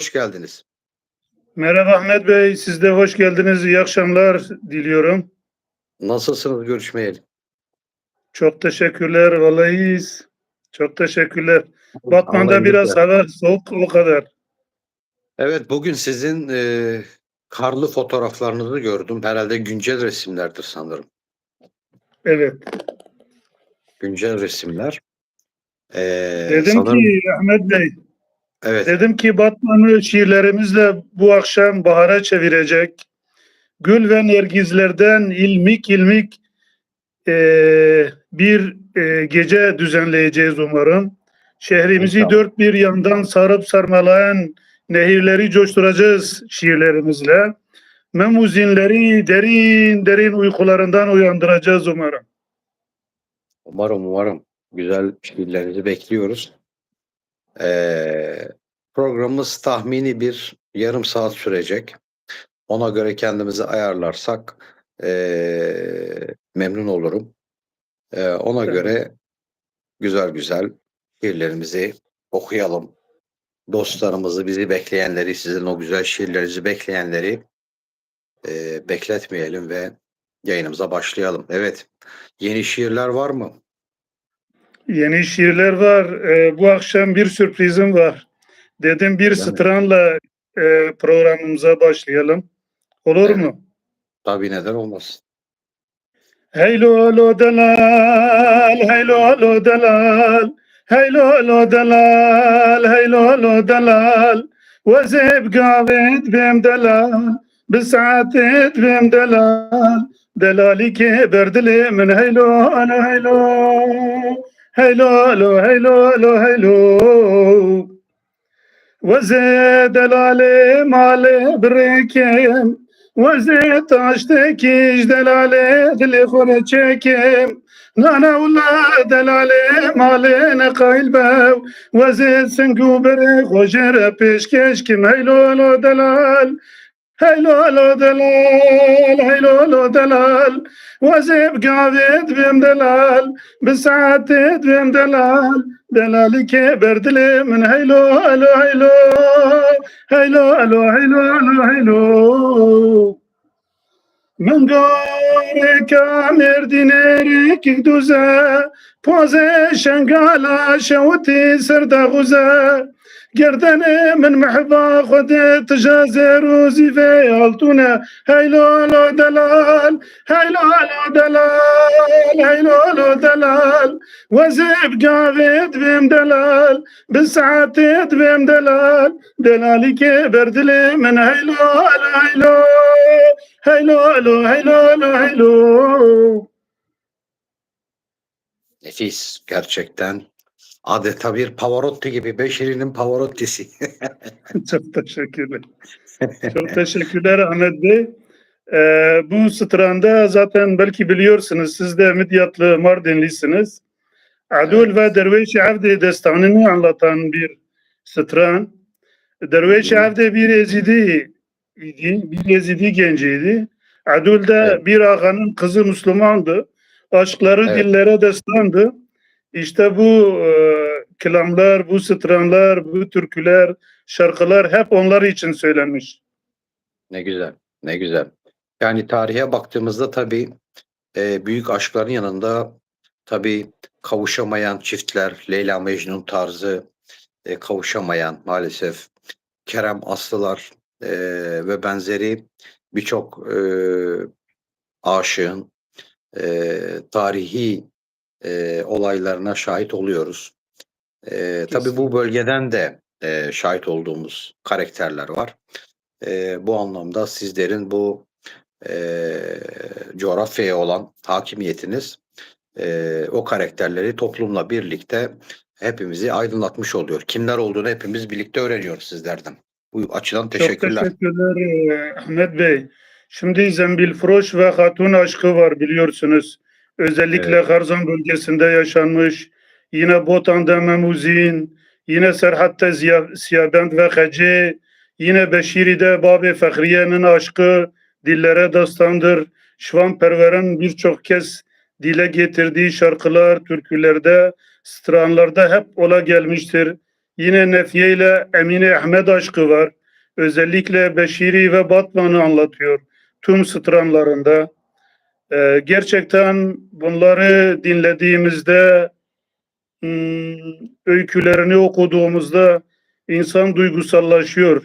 hoş geldiniz. Merhaba Ahmet Bey, siz de hoş geldiniz. İyi akşamlar diliyorum. Nasılsınız görüşmeyeli? Çok teşekkürler, vallahi iyiyiz. Çok teşekkürler. Batman'da biraz güzel. hava soğuk o kadar. Evet bugün sizin e, karlı fotoğraflarınızı gördüm. Herhalde güncel resimlerdir sanırım. Evet. Güncel resimler. E, Dedim sanırım, ki Ahmet Bey, evet dedim ki Batman'ı şiirlerimizle bu akşam bahara çevirecek. Gül ve nergizlerden ilmik ilmik eee, bir eee, gece düzenleyeceğiz umarım. Şehrimizi İnşallah. dört bir yandan sarıp sarmalayan nehirleri coşturacağız şiirlerimizle. Memuzinleri derin derin uykularından uyandıracağız umarım. umarım umarım güzel şiirlerinizi bekliyoruz. E, programımız tahmini bir yarım saat sürecek. Ona göre kendimizi ayarlarsak e, memnun olurum. E, ona Tabii. göre güzel güzel şiirlerimizi okuyalım. Dostlarımızı, bizi bekleyenleri, sizin o güzel şiirlerinizi bekleyenleri e, bekletmeyelim ve yayınımıza başlayalım. Evet, yeni şiirler var mı? Yeni şiirler var. Eee, bu akşam bir sürprizim var. Dedim bir Öyle mi? stranla eee, programımıza başlayalım. Olur Evet. mu? Tabii neden olmasın. Hey lolo delal, hey lolo delal, hey lolo delal, hey lolo delal, وزب قاعد بهم دلال بساعتت بهم دلال دلالي كبر دلي من هيلو انا هيلو هيلولو هيلولو هيلو وزيد العليم علي بريكيم وزيد عشتكيش دلالي دلي خورتشكيم نانا ولا دلالي مالي قايل باو. وزيد سنقو بري خوجر بيشكيش كم هيلولو دلال. هيلولو دلال هيلولو دلال وزيب قاضيت بيم دلال بسعادت بيم دلال دلالي كبر دلي من هيلو الو هيلو هيلو الو هيلو الو هيلو من قارك امير دينيرك دوزا بوزي شنقالا شوتي سردا غزا گردن من محبا خود تجاز روزی فی التونه هیلو دلال هیلو دلال هیلو دلال وزب جاوید بیم دلال بسعتید بیم دلال دلالی که بردل من هیلو هیلو هیلو هیلو هیلو Nefis gerçekten Adeta bir Pavarotti gibi. Beşirinin Pavarotti'si. Çok teşekkürler. Çok teşekkürler Ahmet Bey. Ee, bu stranda zaten belki biliyorsunuz siz de Midyatlı Mardinlisiniz. Adul ve Derviş Avdi destanını anlatan bir stran. Derviş Hı. Avdi bir Ezidi idi, bir Ezidi genciydi. Adul da Evet. bir ağanın kızı Müslümandı. Aşkları Evet. dillere destandı. İşte bu e, kelamlar, bu stranlar, bu türküler, şarkılar hep onlar için söylenmiş. Ne güzel, ne güzel. Yani tarihe baktığımızda tabii e, büyük aşkların yanında tabii kavuşamayan çiftler, Leyla Mecnun tarzı e, kavuşamayan maalesef Kerem Aslılar e, ve benzeri birçok e, aşığın e, tarihi e, olaylarına şahit oluyoruz. E, tabii bu bölgeden de e, şahit olduğumuz karakterler var. E, bu anlamda sizlerin bu e, coğrafyaya olan hakimiyetiniz e, o karakterleri toplumla birlikte hepimizi aydınlatmış oluyor. Kimler olduğunu hepimiz birlikte öğreniyoruz sizlerden. Bu açıdan teşekkürler. Çok teşekkürler e, Ahmet Bey. Şimdi Zembil Froş ve Hatun aşkı var biliyorsunuz. Özellikle Evet. Karzan bölgesinde yaşanmış. Yine Botan'da Memuzin, yine Serhat'ta Siyabend ve Hece, yine Beşiri'de Babi Fahriye'nin aşkı dillere dastandır. Şvanperver'in birçok kez dile getirdiği şarkılar, türkülerde, stranlarda hep ola gelmiştir. Yine Nefiye ile Emine Ahmet aşkı var. Özellikle Beşiri ve Batman'ı anlatıyor tüm sıtranlarında. Ee, gerçekten bunları dinlediğimizde hmm, öykülerini okuduğumuzda insan duygusallaşıyor.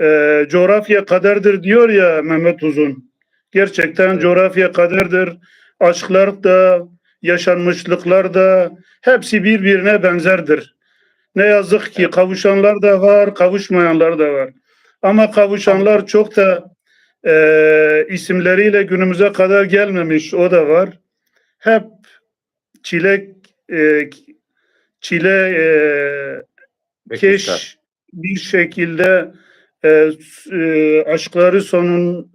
Ee, coğrafya kaderdir diyor ya Mehmet Uzun. Gerçekten Evet. coğrafya kaderdir. Aşklar da, yaşanmışlıklar da hepsi birbirine benzerdir. Ne yazık ki kavuşanlar da var, kavuşmayanlar da var. Ama kavuşanlar çok da e, isimleriyle günümüze kadar gelmemiş, o da var. Hep çile e, çile e, Bekmişler. keş bir şekilde e, e, aşkları sonun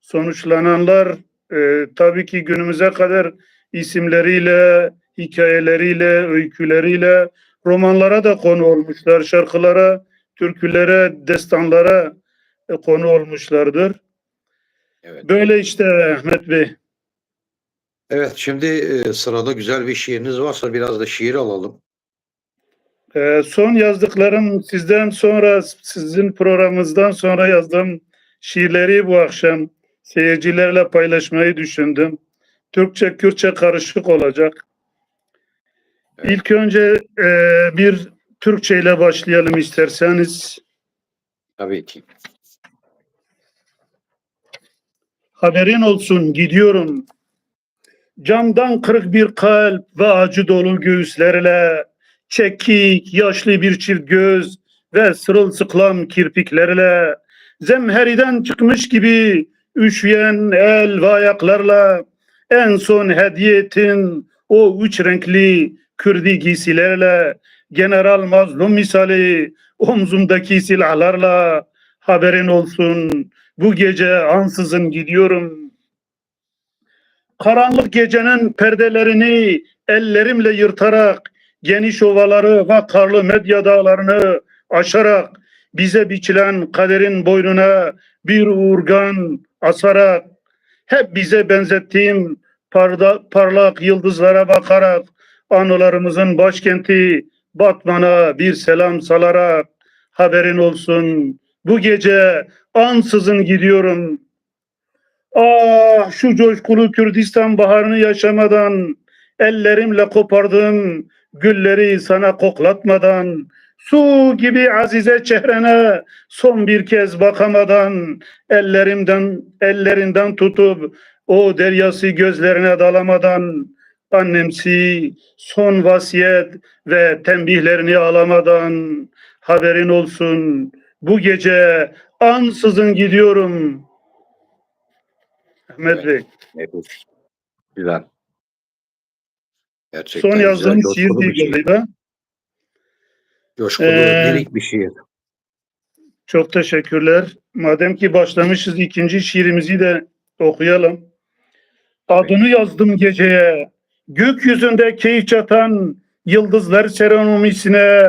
sonuçlananlar e, tabii ki günümüze kadar isimleriyle, hikayeleriyle, öyküleriyle romanlara da konu olmuşlar, şarkılara, türkülere, destanlara e, konu olmuşlardır. Evet. Böyle işte Ahmet Bey. Evet, şimdi e, sırada güzel bir şiiriniz varsa biraz da şiir alalım. Ee, son yazdıklarım sizden sonra sizin programınızdan sonra yazdığım şiirleri bu akşam seyircilerle paylaşmayı düşündüm. Türkçe Kürtçe karışık olacak. Evet. İlk önce e, bir Türkçe ile başlayalım isterseniz. Tabii ki. Haberin olsun gidiyorum. Camdan kırık bir kalp ve acı dolu göğüslerle, çekik, yaşlı bir çift göz ve sırılsıklam kirpiklerle, zemheriden çıkmış gibi üşüyen el ve ayaklarla, en son hediye ettin o üç renkli kürdi giysilerle, general mazlum misali omzumdaki silahlarla, haberin olsun bu gece ansızın gidiyorum. Karanlık gecenin perdelerini ellerimle yırtarak geniş ovaları ve karlı medya dağlarını aşarak bize biçilen kaderin boynuna bir urgan asarak hep bize benzettiğim parda, parlak yıldızlara bakarak anılarımızın başkenti Batman'a bir selam salarak haberin olsun bu gece ansızın gidiyorum. Ah şu coşkulu Kürdistan baharını yaşamadan, ellerimle kopardığım gülleri sana koklatmadan, su gibi azize çehrene son bir kez bakamadan, ellerimden ellerinden tutup o deryası gözlerine dalamadan, annemsi son vasiyet ve tembihlerini alamadan, haberin olsun bu gece ansızın gidiyorum. Ahmet Bey. Nefis. Güzel. Gerçekten Son güzel, yazdığım şiir coşkulu bir değil şiir. galiba. Coşkulu, Ee, bir şiir. Çok teşekkürler. Madem ki başlamışız ikinci şiirimizi de okuyalım. Adını yazdım geceye. Gökyüzünde keyif çatan yıldızlar seremonisine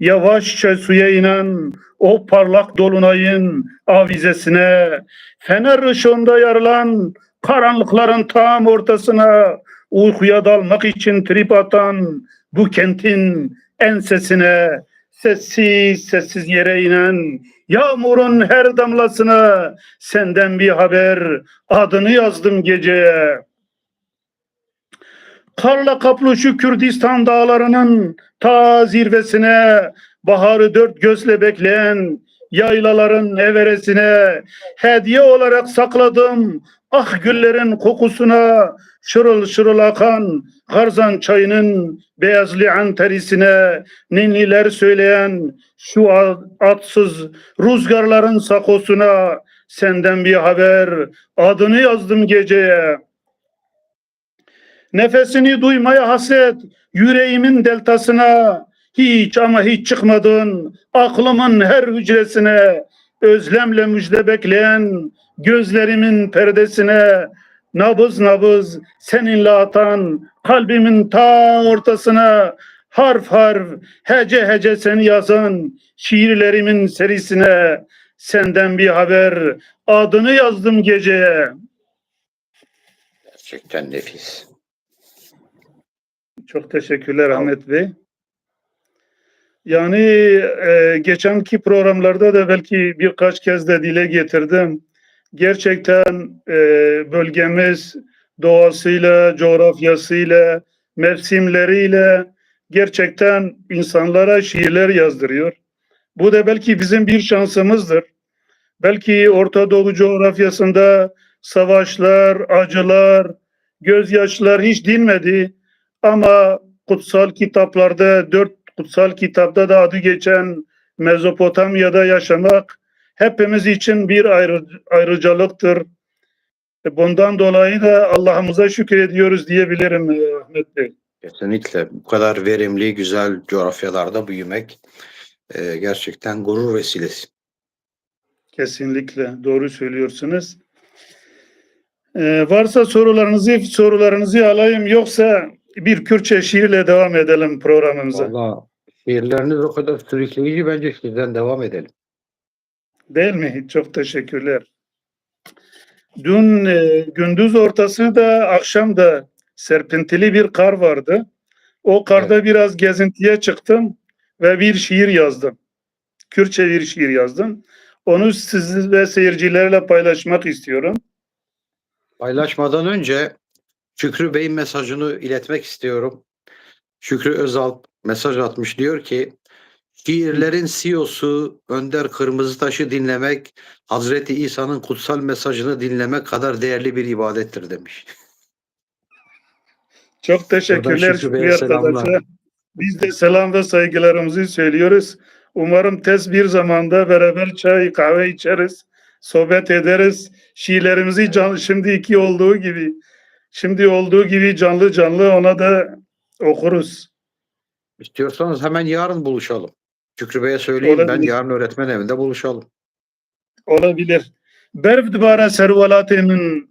yavaşça suya inen o parlak dolunayın avizesine fener ışığında yarılan karanlıkların tam ortasına uykuya dalmak için trip atan bu kentin ensesine sessiz sessiz yere inen yağmurun her damlasına senden bir haber adını yazdım geceye. Karla kaplı şu Kürdistan dağlarının ta zirvesine baharı dört gözle bekleyen yaylaların everesine hediye olarak sakladım ah güllerin kokusuna şırıl şırıl akan Garzan çayının beyazlı anterisine ninniler söyleyen şu atsız rüzgarların sakosuna senden bir haber adını yazdım geceye. Nefesini duymaya hasret yüreğimin deltasına. Hiç ama hiç çıkmadın aklımın her hücresine. Özlemle müjde bekleyen gözlerimin perdesine. Nabız nabız seninle atan kalbimin ta ortasına. Harf harf hece hece seni yazan şiirlerimin serisine. Senden bir haber adını yazdım geceye. Gerçekten nefis. Çok teşekkürler. Ahmet Bey. Yani e, geçenki programlarda da belki birkaç kez de dile getirdim. Gerçekten e, bölgemiz doğasıyla, coğrafyasıyla, mevsimleriyle gerçekten insanlara şiirler yazdırıyor. Bu da belki bizim bir şansımızdır. Belki Orta Doğu coğrafyasında savaşlar, acılar, gözyaşlar hiç dinmedi. Ama kutsal kitaplarda, dört kutsal kitapta da adı geçen Mezopotamya'da yaşamak hepimiz için bir ayrı, ayrıcalıktır. E, Bundan dolayı da Allah'ımıza şükrediyoruz diyebilirim e, Ahmet Bey. Kesinlikle bu kadar verimli, güzel coğrafyalarda büyümek e, gerçekten gurur vesilesi. Kesinlikle doğru söylüyorsunuz. Ee, varsa sorularınızı sorularınızı alayım yoksa bir Kürtçe şiirle devam edelim programımıza. Valla şiirleriniz o kadar sürükleyici bence sizden devam edelim. Değil mi? Çok teşekkürler. Dün e, gündüz ortası da akşam da serpintili bir kar vardı. O karda biraz gezintiye çıktım ve bir şiir yazdım. Kürtçe bir şiir yazdım. Onu siz ve seyircilerle paylaşmak istiyorum. Paylaşmadan önce Şükrü Bey'in mesajını iletmek istiyorum. Şükrü Özal mesaj atmış diyor ki şiirlerin CEO'su Önder Kırmızıtaş'ı dinlemek Hazreti İsa'nın kutsal mesajını dinlemek kadar değerli bir ibadettir demiş. Çok teşekkürler Şükrü arkadaşlar. Biz de selam ve saygılarımızı söylüyoruz. Umarım tez bir zamanda beraber çay kahve içeriz, sohbet ederiz. Şiirlerimizi can, şimdiki olduğu gibi, şimdi olduğu gibi canlı canlı ona da okuruz. İstiyorsanız hemen yarın buluşalım. Şükrü Bey'e söyleyeyim ben Olabilir. yarın öğretmen evinde buluşalım. Olabilir. Berv dibara servelatê min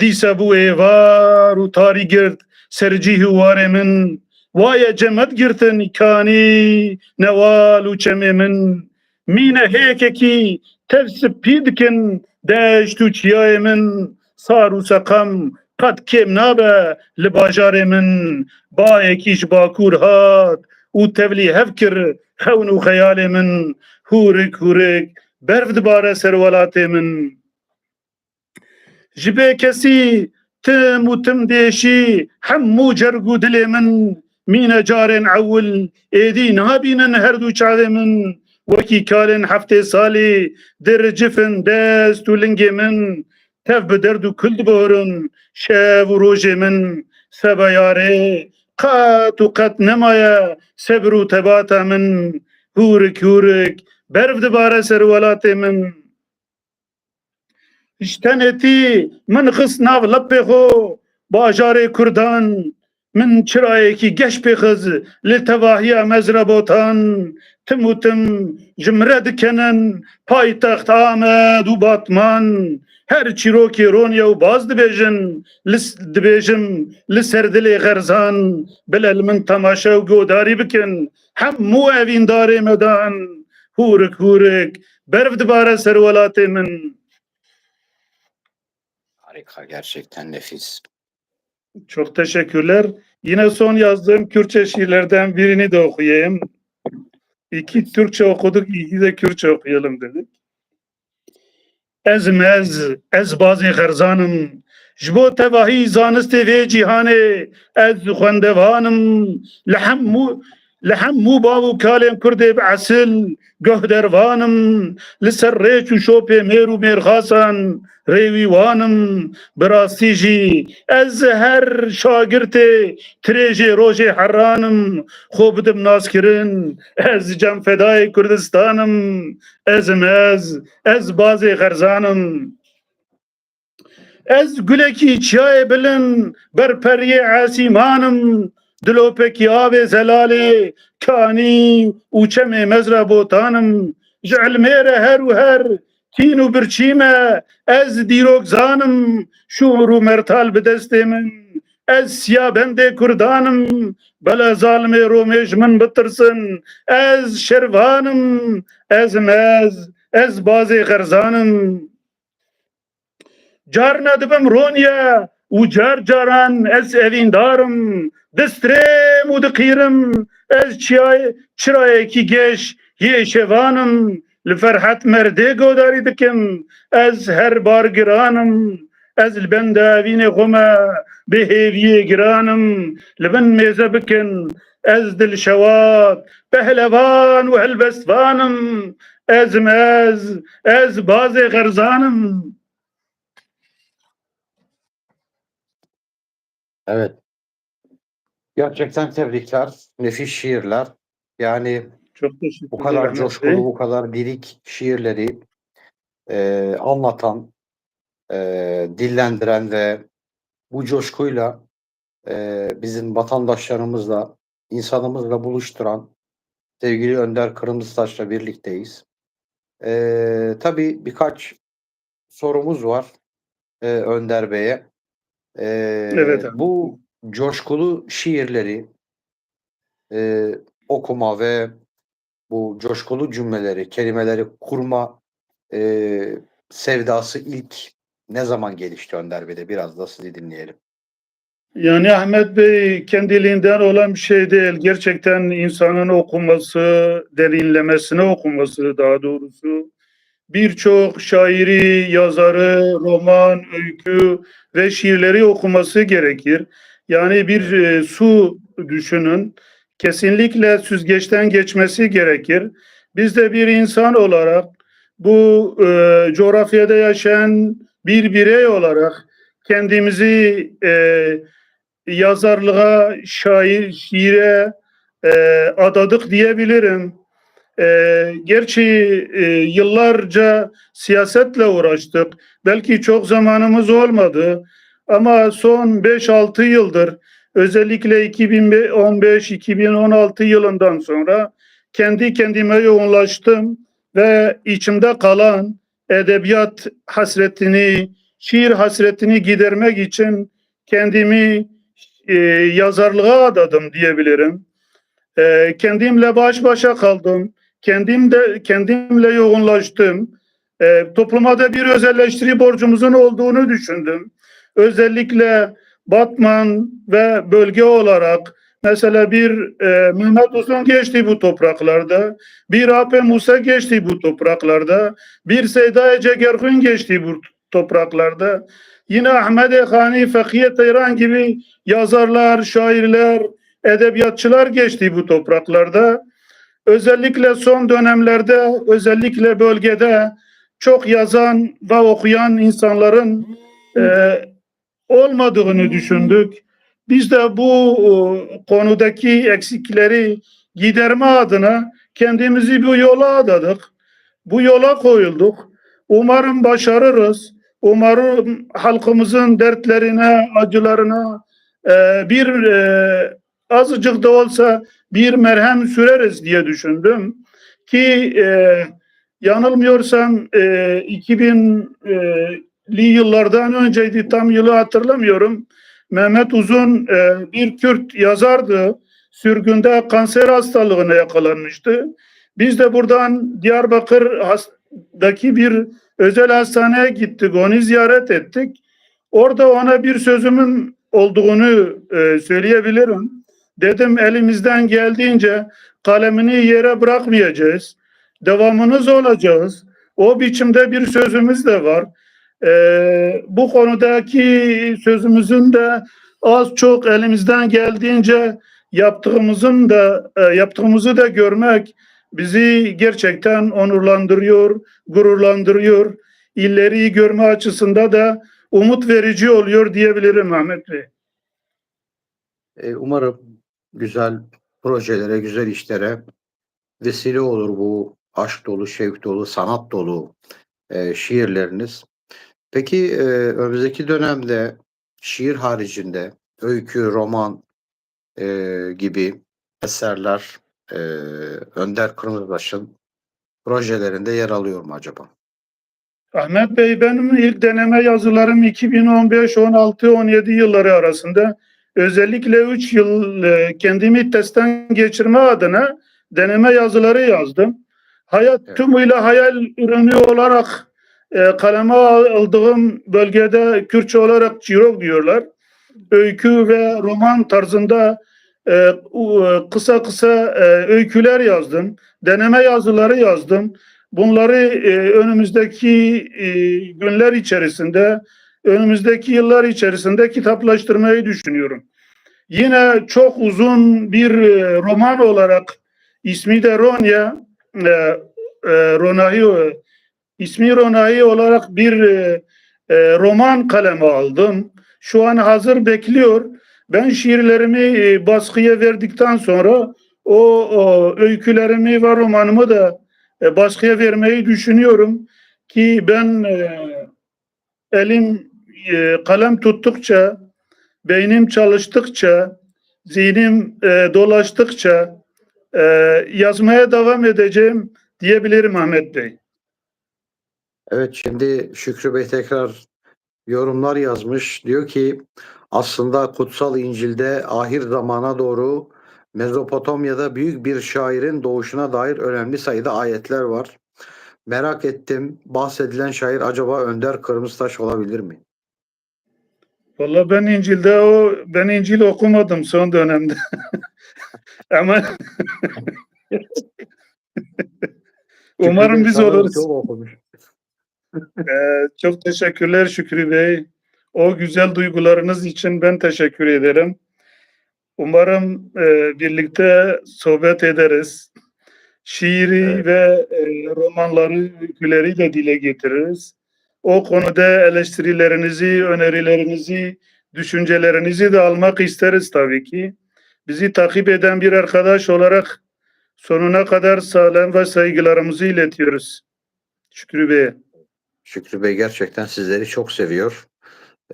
dîsa bû êvar û tarî girt sercî warê min waye cemet girtin kanî newal û çemê min mîne hêkekî tev spî dikin deşt û min û qet kêm nabe li bajarê min bayekî ji bakur hat û tevlî hev kir xewn û xeyalê min hûrik hûrik berv dibare ser welatê min. Ji bê kesî tim û tim deşî hemû cerg û dilê min mîne carên ewil êdî nabînin her du çavê min. Wekî tev bi derd û kul diborin şev û rojê min sebe yarê qet û qet nemaye tebata min. Hûrik hûrik berv dibare ser welatê min ji min xist nav lepê xwe bajarê Kurdan min çirayekî geş pêxiz li tevahiya mezrebotan tim û tim ji min re dikenin paytext Amed û Batman her çîrokê Ronya û baz dibêjin dibêjim li ser dilê xerzan bile li min temaşe û godarî bikin hemû evîndarê me dan hûrik hûrik berv dibare ser welatê min Harika gerçekten nefis. Çok teşekkürler. Yine son yazdığım Kürtçe şiirlerden birini de okuyayım. İki Türkçe okuduk, iki de Kürtçe okuyalım dedik. Ez mez, ez bazı xerzanım. Ji bo tevahî zanistê vê cîhanê ez xwendevanım li hemû li hemû bav û kalên Kurdê bi esil goh dervanım li ser wanım bi rastî jî ez her şagirtê tirêjê rojê heranım xwe bidim naskirin ez cem fedayê Kurdistanım ezim ez ez bazê xerzanım. Ez gulekî çiyayê bilin ber periyê esîmanım dilopekî avê zelalê kanî û çemê mezra botanım ji ilmê re her û her tîn û birçî me ez dîrok zanım şûr û mertal bi destê min ez siya bendê kurdanım bele zalimê romê ji min bitirsin. Ez şervanım ez mez ez bazê xerzanım Car ne dibim Ronya û car caran ez evîn darim. Distrêm û diqîrim ez çirayekî geş yê şevanim li ferhet merdê godarî dikim ez her bar giranim ez li benda evînê xwe me bi hêviyê giranim li bin mêze bikin ez dil şewat pehlevan û helbestvanim ezim ez ez bazê xerzanim Evet. Gerçekten tebrikler. Nefis şiirler. Yani Çok teşekkür bu kadar coşkulu, bu kadar lirik şiirleri e, anlatan, e, dillendiren ve bu coşkuyla e, bizim vatandaşlarımızla, insanımızla buluşturan sevgili Önder Kırmızıtaş'la birlikteyiz. E, tabii birkaç sorumuz var e, Önder Bey'e. E, Evet abi. Bu coşkulu şiirleri e, okuma ve bu coşkulu cümleleri, kelimeleri kurma e, sevdası ilk ne zaman gelişti Önder Bey'de? Biraz da sizi dinleyelim. Yani Ahmet Bey kendiliğinden olan bir şey değil. Gerçekten insanın okuması, derinlemesine okuması daha doğrusu. Birçok şairi, yazarı, roman, öykü ve şiirleri okuması gerekir. Yani bir e, su düşünün. Kesinlikle süzgeçten geçmesi gerekir. Biz de bir insan olarak bu e, coğrafyada yaşayan bir birey olarak kendimizi e, yazarlığa, şair, şiire e, adadık diyebilirim. E, gerçi e, yıllarca siyasetle uğraştık. Belki çok zamanımız olmadı. Ama son 5-6 yıldır özellikle 2015-2016 yılından sonra kendi kendime yoğunlaştım ve içimde kalan edebiyat hasretini, şiir hasretini gidermek için kendimi e, yazarlığa adadım diyebilirim. E, kendimle baş başa kaldım. Kendim de kendimle yoğunlaştım. E, topluma da bir özelleştiri borcumuzun olduğunu düşündüm. Özellikle Batman ve bölge olarak mesela bir e, Mehmet Uzun geçti bu topraklarda, bir AP Musa geçti bu topraklarda, bir Seyda Ece Gerhun geçti bu topraklarda. Yine Ahmet Hani, Fekiye Teyran gibi yazarlar, şairler, edebiyatçılar geçti bu topraklarda. Özellikle son dönemlerde, özellikle bölgede çok yazan ve okuyan insanların e, olmadığını düşündük. Biz de bu e, konudaki eksikleri giderme adına kendimizi bu yola adadık. Bu yola koyulduk. Umarım başarırız. Umarım halkımızın dertlerine, acılarına e, bir e, azıcık da olsa bir merhem süreriz diye düşündüm. Ki yanılmıyorsam e, 2000'li yıllardan önceydi tam yılı hatırlamıyorum. Mehmet Uzun e, bir Kürt yazardı. Sürgünde kanser hastalığına yakalanmıştı. Biz de buradan Diyarbakır'daki bir özel hastaneye gittik. Onu ziyaret ettik. Orada ona bir sözümün olduğunu e, söyleyebilirim. Dedim elimizden geldiğince kalemini yere bırakmayacağız. Devamınız olacağız. O biçimde bir sözümüz de var. Ee, bu konudaki sözümüzün de az çok elimizden geldiğince yaptığımızın da e, yaptığımızı da görmek bizi gerçekten onurlandırıyor, gururlandırıyor. İlleriyi görme açısında da umut verici oluyor diyebilirim Ahmet Bey. E, umarım güzel projelere, güzel işlere vesile olur bu aşk dolu, şevk dolu, sanat dolu e, şiirleriniz. Peki e, önümüzdeki dönemde şiir haricinde öykü, roman e, gibi eserler e, Önder Kırmızıbaş'ın projelerinde yer alıyor mu acaba? Ahmet Bey benim ilk deneme yazılarım 2015, 16, 17 yılları arasında özellikle 3 yıl e, kendimi testten geçirme adına deneme yazıları yazdım. Hayat Evet. tümüyle hayal ürünü olarak e, kaleme aldığım bölgede Kürtçe olarak çirok diyorlar. Öykü ve roman tarzında e, u- kısa kısa e, öyküler yazdım. Deneme yazıları yazdım. Bunları e, önümüzdeki e, günler içerisinde, önümüzdeki yıllar içerisinde kitaplaştırmayı düşünüyorum. Yine çok uzun bir e, roman olarak ismi de Ronya, e, e, Ronahi, ismi Ronahi olarak bir e, e, roman kaleme aldım. Şu an hazır bekliyor. Ben şiirlerimi e, baskıya verdikten sonra o, o öykülerimi ve romanımı da e, baskıya vermeyi düşünüyorum ki ben e, elim e, kalem tuttukça, beynim çalıştıkça, zihnim e, dolaştıkça e, yazmaya devam edeceğim diyebilirim Ahmet Bey. Evet şimdi Şükrü Bey tekrar yorumlar yazmış. Diyor ki aslında Kutsal İncil'de ahir zamana doğru Mezopotamya'da büyük bir şairin doğuşuna dair önemli sayıda ayetler var. Merak ettim. Bahsedilen şair acaba Önder Kırmızıtaş olabilir mi? Vallahi ben İncil'de o ben İncil okumadım son dönemde. Ama umarım biz oluruz. Çok okumuş. Ee, çok teşekkürler Şükrü Bey. O güzel duygularınız için ben teşekkür ederim. Umarım e, birlikte sohbet ederiz. Şiiri Evet. ve e, romanları, öyküleriyle dile getiririz. O konuda eleştirilerinizi, önerilerinizi, düşüncelerinizi de almak isteriz tabii ki. Bizi takip eden bir arkadaş olarak sonuna kadar sağlam ve saygılarımızı iletiyoruz. Şükrü Bey'e. Şükrü Bey gerçekten sizleri çok seviyor.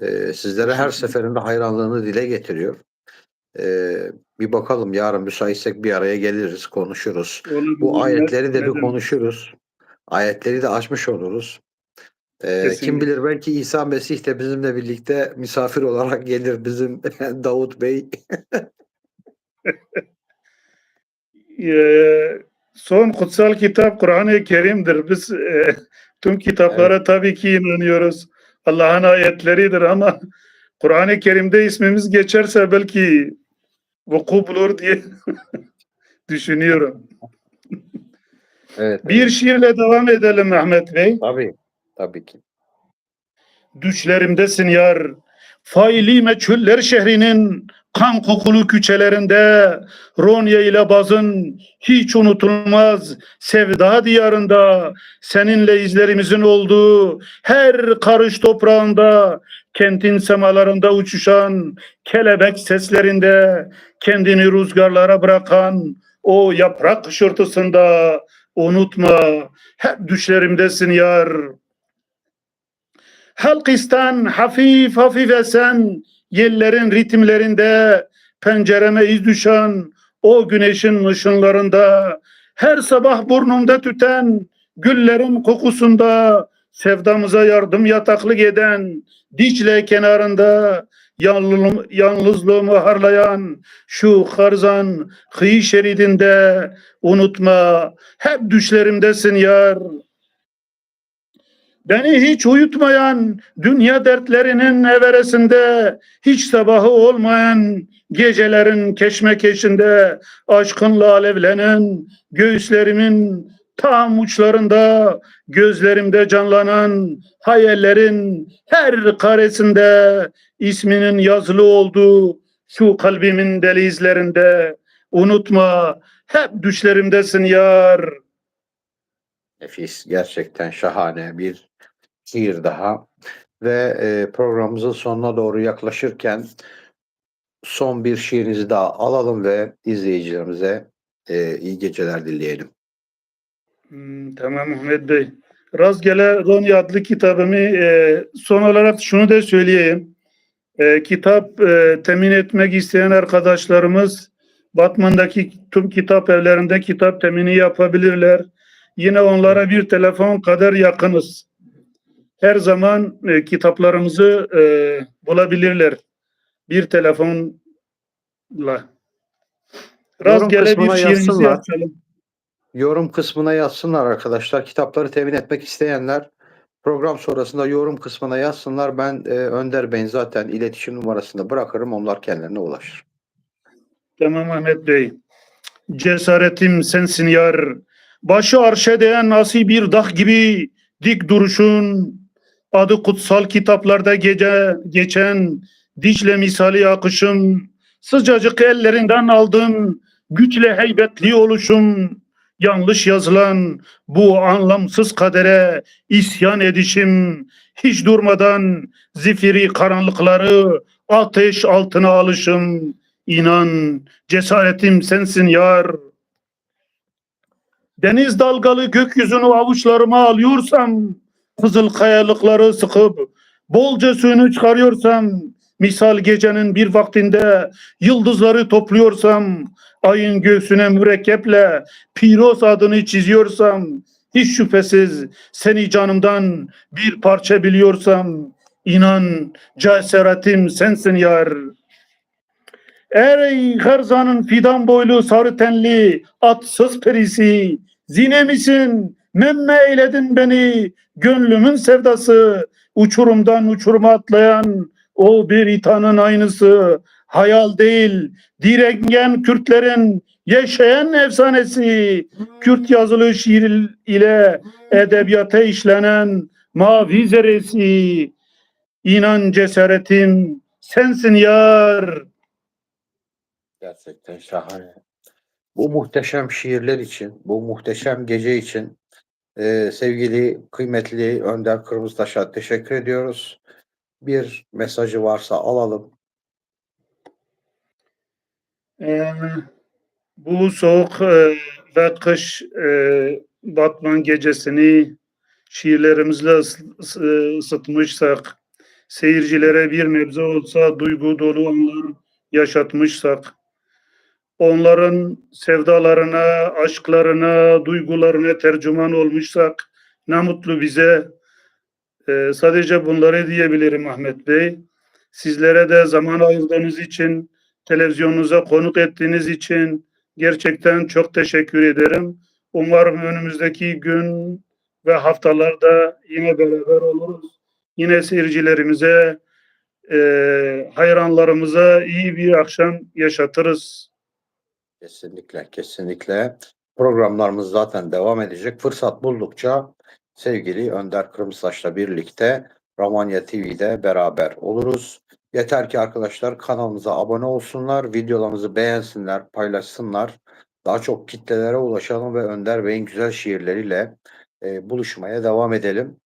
Ee, sizlere her seferinde hayranlığını dile getiriyor. Ee, bir bakalım yarın müsaitsek bir araya geliriz, konuşuruz. Onu Bu ayetleri de bir konuşuruz. Ayetleri de açmış oluruz. Ee, kim bilir belki İsa Mesih de bizimle birlikte misafir olarak gelir bizim Davut Bey. Ee, son kutsal kitap Kur'an-ı Kerim'dir. Biz e, tüm kitaplara tabii ki inanıyoruz. Allah'ın ayetleridir ama Kur'an-ı Kerim'de ismimiz geçerse belki vuku bulur diye düşünüyorum. Evet. Bir şiirle devam edelim Ahmet Bey. Tabii. Tabii ki. Düşlerimdesin yar. Faili meçhuller şehrinin kan kokulu küçelerinde Ronya ile Baz'ın hiç unutulmaz sevda diyarında seninle izlerimizin olduğu her karış toprağında kentin semalarında uçuşan kelebek seslerinde kendini rüzgarlara bırakan o yaprak hışırtısında unutma hep düşlerimdesin yar. Halkistan hafif hafif esen yellerin ritimlerinde pencereme iz düşen o güneşin ışınlarında her sabah burnumda tüten güllerin kokusunda sevdamıza yardım yataklık eden Dicle kenarında yalnızlığımı, yalnızlığımı harlayan şu Harzan kıyı şeridinde unutma hep düşlerimdesin yar. Beni hiç uyutmayan dünya dertlerinin everesinde hiç sabahı olmayan gecelerin keşmekeşinde aşkınla alevlenen göğüslerimin tam uçlarında gözlerimde canlanan hayallerin her karesinde isminin yazılı olduğu şu kalbimin delizlerinde unutma hep düşlerimdesin yar. Nefis. Gerçekten şahane bir şiir daha. Ve e, programımızın sonuna doğru yaklaşırken son bir şiirinizi daha alalım ve izleyicilerimize e, iyi geceler dileyelim. Hmm, tamam Ahmet Bey. Rastgele Ronya adlı kitabımı e, son olarak şunu da söyleyeyim. E, kitap e, temin etmek isteyen arkadaşlarımız Batman'daki tüm kitap evlerinde kitap temini yapabilirler. Yine onlara bir telefon kadar yakınız. Her zaman e, kitaplarımızı e, bulabilirler. Bir telefonla. Rastgele bir şiirimizi açalım. Yorum kısmına yazsınlar arkadaşlar. Kitapları temin etmek isteyenler program sonrasında yorum kısmına yazsınlar. Ben e, Önder Bey'in zaten iletişim numarasını bırakırım. Onlar kendilerine ulaşır. Tamam Ahmet Bey. Cesaretim sensin yar. Başı arşa değen asi bir dağ gibi dik duruşun. Adı kutsal kitaplarda gece geçen Dicle misali akışım. Sıcacık ellerinden aldığım güçle heybetli oluşum. Yanlış yazılan bu anlamsız kadere isyan edişim. Hiç durmadan zifiri karanlıkları ateş altına alışım. İnan cesaretim sensin yar. Deniz dalgalı gökyüzünü avuçlarıma alıyorsam, kızıl kayalıkları sıkıp bolca suyunu çıkarıyorsam, misal gecenin bir vaktinde yıldızları topluyorsam, ayın göğsüne mürekkeple Piros adını çiziyorsam, hiç şüphesiz seni canımdan bir parça biliyorsam, inan cesaretim sensin yar. Ey Herzan'ın fidan boylu sarı tenli atsız perisi zine misin memme eyledin beni gönlümün sevdası uçurumdan uçuruma atlayan o bir itanın aynısı hayal değil direngen Kürtlerin yaşayan efsanesi Kürt yazılı şiir ile edebiyata işlenen mavi zerresi inan cesaretim sensin yar. Gerçekten şahane. Bu muhteşem şiirler için, bu muhteşem gece için e, sevgili, kıymetli Önder Kırmızıtaş'a teşekkür ediyoruz. Bir mesajı varsa alalım. Ee, bu soğuk e, ve kış e, Batman gecesini şiirlerimizle ıs- ısıtmışsak, seyircilere bir nebze olsa duygu dolu anlar yaşatmışsak, onların sevdalarına, aşklarına, duygularına tercüman olmuşsak ne mutlu bize. Ee, sadece bunları diyebilirim Ahmet Bey. Sizlere de zaman ayırdığınız için, televizyonunuza konuk ettiğiniz için gerçekten çok teşekkür ederim. Umarım önümüzdeki gün ve haftalarda yine beraber oluruz. Yine seyircilerimize, e, hayranlarımıza iyi bir akşam yaşatırız. Kesinlikle, kesinlikle. Programlarımız zaten devam edecek. Fırsat buldukça sevgili Önder Kırmızıtaş'la birlikte Romanya TV'de beraber oluruz. Yeter ki arkadaşlar kanalımıza abone olsunlar, videolarımızı beğensinler, paylaşsınlar. Daha çok kitlelere ulaşalım ve Önder Bey'in güzel şiirleriyle e, buluşmaya devam edelim.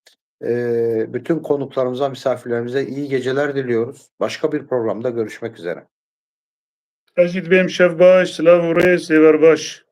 E, bütün konuklarımıza, misafirlerimize iyi geceler diliyoruz. Başka bir programda görüşmek üzere. Ejid Beyim Şevbaş, Slav Ure, Severbaş.